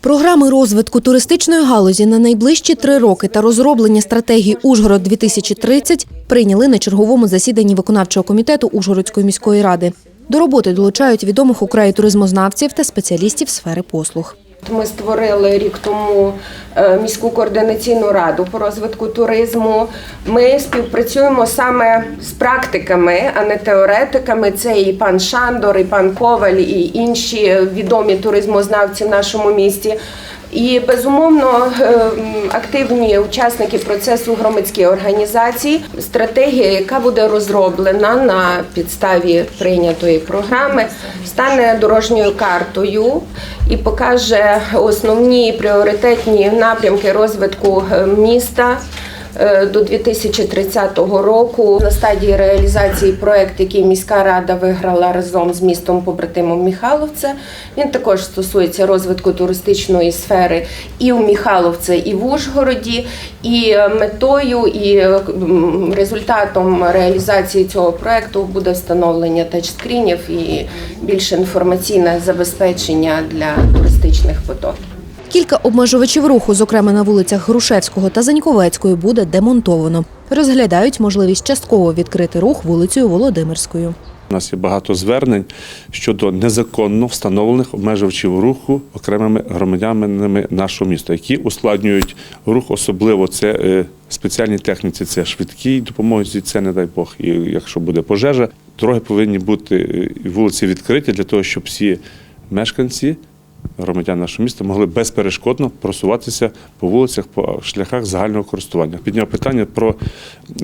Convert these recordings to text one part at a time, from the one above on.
Програми розвитку туристичної галузі на найближчі три роки та розроблення стратегії Ужгород 2030 прийняли на черговому засіданні виконавчого комітету Ужгородської міської ради. До роботи долучають відомих у краї туризмознавців та спеціалістів сфери послуг. Ми створили рік тому е, міську координаційну раду по розвитку туризму. Ми співпрацюємо саме з практиками, а не теоретиками. Це і пан Шандор, і пан Коваль, і інші відомі туризмознавці в нашому місті. І безумовно е, активні учасники процесу громадські організації. Стратегія, яка буде розроблена на підставі прийнятої програми, стане дорожньою картою і покаже основні пріоритетні напрямки розвитку е, міста. Е, До 2030 року на стадії реалізації проект, який міська рада виграла разом з містом побратимом Міхаловце. Він також стосується розвитку туристичної сфери і в Міхаловце, і в Ужгороді. І е, метою і е, результатом реалізації цього проекту буде встановлення тачскрінів і більш інформаційне забезпечення для туристичних потоків. Кілька обмежувачів руху, зокрема на вулицях Грушевського та Заньковецької, буде демонтовано. Розглядають можливість частково відкрити рух вулицею Володимирською. У нас є багато звернень щодо незаконно встановлених обмежувачів руху окремими громадянами нашого міста, які ускладнюють рух, особливо це е, спеціальні техніці, це швидкій допомозі, це не дай Бог, і якщо буде пожежа, дороги повинні бути е, вулиці відкриті для того, щоб всі мешканці. Громадян нашого міста могли безперешкодно просуватися по вулицях, по шляхах загального користування. Підняв питання про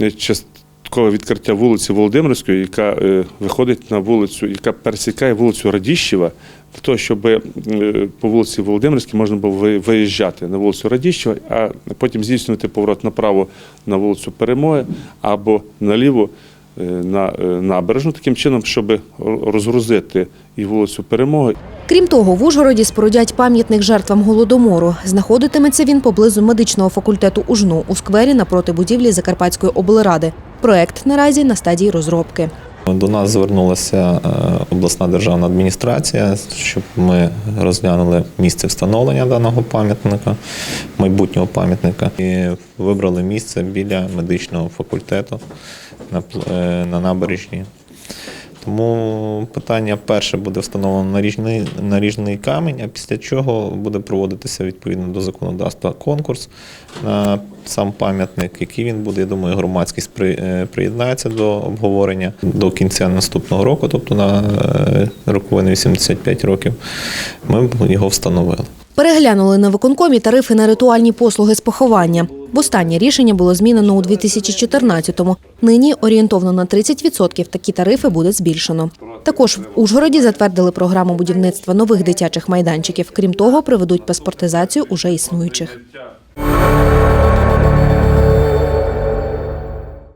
е, часткове відкриття вулиці Володимирської, яка е, виходить на вулицю, яка пересікає вулицю Радіщева, для того, щоб е, по вулиці Володимирській можна було виїжджати на вулицю Радіщева, а потім здійснювати поворот направо на вулицю Перемоги або наліво на е, набережну, таким чином, щоб розгрузити і вулицю Перемоги, Крім того, в Ужгороді спорудять пам'ятник жертвам голодомору. Знаходитиметься він поблизу медичного факультету УЖНУ у сквері напроти будівлі Закарпатської облради. Проект наразі на стадії розробки. До нас звернулася е, обласна державна адміністрація, щоб ми розглянули місце встановлення даного пам'ятника, майбутнього пам'ятника, і вибрали місце біля медичного факультету на, е, на набережні. Тому питання перше буде встановлено наріжний, наріжний камінь, а після чого буде проводитися відповідно до законодавства конкурс на сам пам'ятник, який він буде. Я думаю, громадськість е, приєднається до обговорення до кінця наступного року, тобто на е, роковини 85 років. Ми його встановили. Переглянули на виконкомі тарифи на ритуальні послуги з поховання. Востаннє рішення було змінено у 2014-му. Нині орієнтовно на 30% такі тарифи буде збільшено. Також в Ужгороді затвердили програму будівництва нових дитячих майданчиків. Крім того, проведуть паспортизацію уже існуючих.